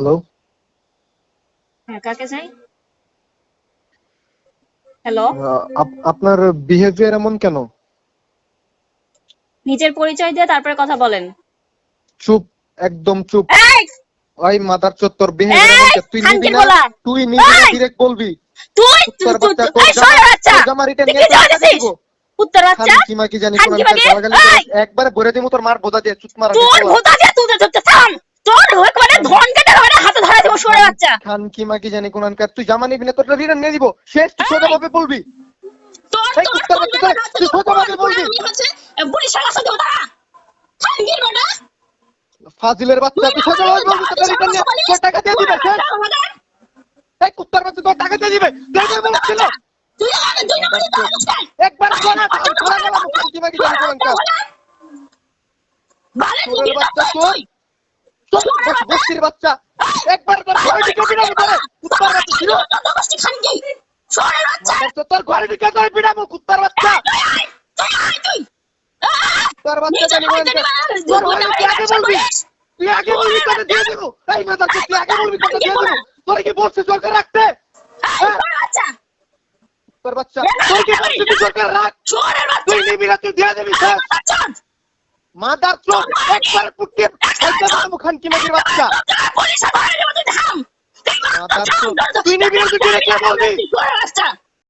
Hello হ্যাঁ কাকে চাই? হ্যালো আপনার বিহেভিয়ার এমন কেন? নিজের পরিচয় দিয়ে তারপরে কথা বলেন। চুপ একদম চুপ। ওই মাদার বিহেভিয়ার এমন এই, কেন? তুই নিবি না। তুই নিবি না! ডিরেক্ট বলবি। তুই বাচ্চা তোর বাচ্চা! তোর তুই কি তোর উত্তর বাচ্চা? খানকি মাকি জানি কোন একবারে ভরে দিমু তোর মার বোঝা দিয়ে চুত মারা তোর ভোতা দিয়ে তুই থাম! তোর হয়ে মানে ধন দিব সরে বাচ্চা। খানকি মাকি জানি কোন আনকার তুই জামা নিবি না তোর রিটার্ন নিয়ে দিব শেষ তুই সোজা ভাবে বলবি। তোর তোর তোর, তুই সোজা ভাবে বলবি। হচ্ছে পুলিশের কাছে দেবো দাঁড়া খানগির বেটা ফাজিলের বাচ্চা তুই সোজা ভাবে বলবি তোর রিটার্ন নিয়ে তোর টাকা দিয়ে দিবে শেষ। এই কুত্তার বাচ্চা তোর টাকা দিয়ে দিবে। দিয়ে দিবে বলছিল। তুই আমাকে দুই নম্বরে দাঁড়া দোস্ত একবার শোনা ধরা গেলাম খানকি মাকি জানি কোন আনকার ভালো তোরের বাচ্চা তোর তোর বস- বস্তির বাচ্চা। একবার তোর ঘরে ঢুকে পিড়াবো তোরে কুত্তার বাচ্চা ছিল। দোস্ত খানগি সরে বাচ্চা। তোর ঘরে ঢুকে তোরে পিড়াবো কুত্তার বাচ্চা। তুই আয় তুই আয় তুই। তোর বাচ্চা জানি কোন বাড়িতে আনকার নিবা, তোর দুই হলে আগে বলবি। তুই আগে বলবি তোকে দিয়ে দেবো। এই মাদার তুই আগে বলবি তোকে দিয়ে দেবো। তোরে কি বলছিস সরকার রাখতে? এই, বাচ্চা। তোর কি বলছিস সরকার রাখ? তুই নিবি না তুই দিয়ে দিবি মাদার চোখ একবার মাটির বাচ্চা তুই নিবি তুই ডিরেক্ট বলবি।